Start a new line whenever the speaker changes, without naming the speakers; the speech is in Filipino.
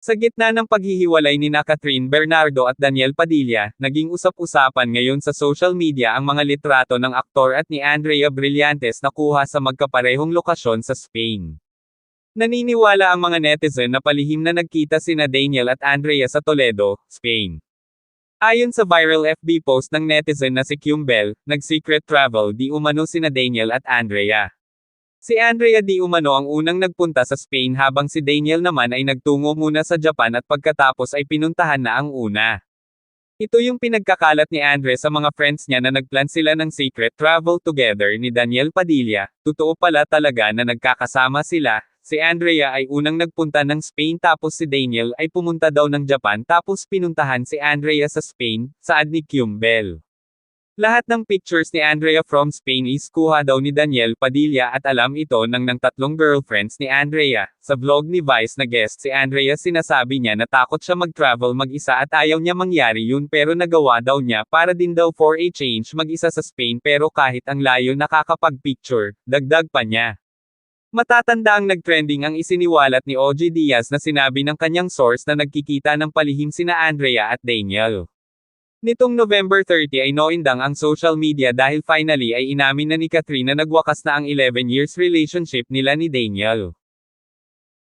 Sa gitna ng paghihiwalay ni na Catherine Bernardo at Daniel Padilla, naging usap-usapan ngayon sa social media ang mga litrato ng aktor at ni Andrea Brillantes na kuha sa magkaparehong lokasyon sa Spain. Naniniwala ang mga netizen na palihim na nagkita sina Daniel at Andrea sa Toledo, Spain. Ayon sa viral FB post ng netizen na si Cumbel, nag-secret travel di umano sina Daniel at Andrea. Si Andrea di umano ang unang nagpunta sa Spain habang si Daniel naman ay nagtungo muna sa Japan at pagkatapos ay pinuntahan na ang una. Ito yung pinagkakalat ni Andre sa mga friends niya na nagplan sila ng secret travel together ni Daniel Padilla. Totoo pala talaga na nagkakasama sila. Si Andrea ay unang nagpunta ng Spain tapos si Daniel ay pumunta daw ng Japan tapos pinuntahan si Andrea sa Spain, saad ni Cumbel. Lahat ng pictures ni Andrea from Spain is kuha daw ni Daniel Padilla at alam ito ng ng tatlong girlfriends ni Andrea. Sa vlog ni Vice na guest si Andrea sinasabi niya na takot siya mag-travel mag-isa at ayaw niya mangyari yun pero nagawa daw niya para din daw for a change mag-isa sa Spain pero kahit ang layo nakakapag-picture, dagdag pa niya. Matatanda ang nagtrending ang isiniwalat ni OG Diaz na sinabi ng kanyang source na nagkikita ng palihim sina Andrea at Daniel. Nitong November 30 ay noindang ang social media dahil finally ay inamin na ni Katrina nagwakas na ang 11 years relationship nila ni Daniel.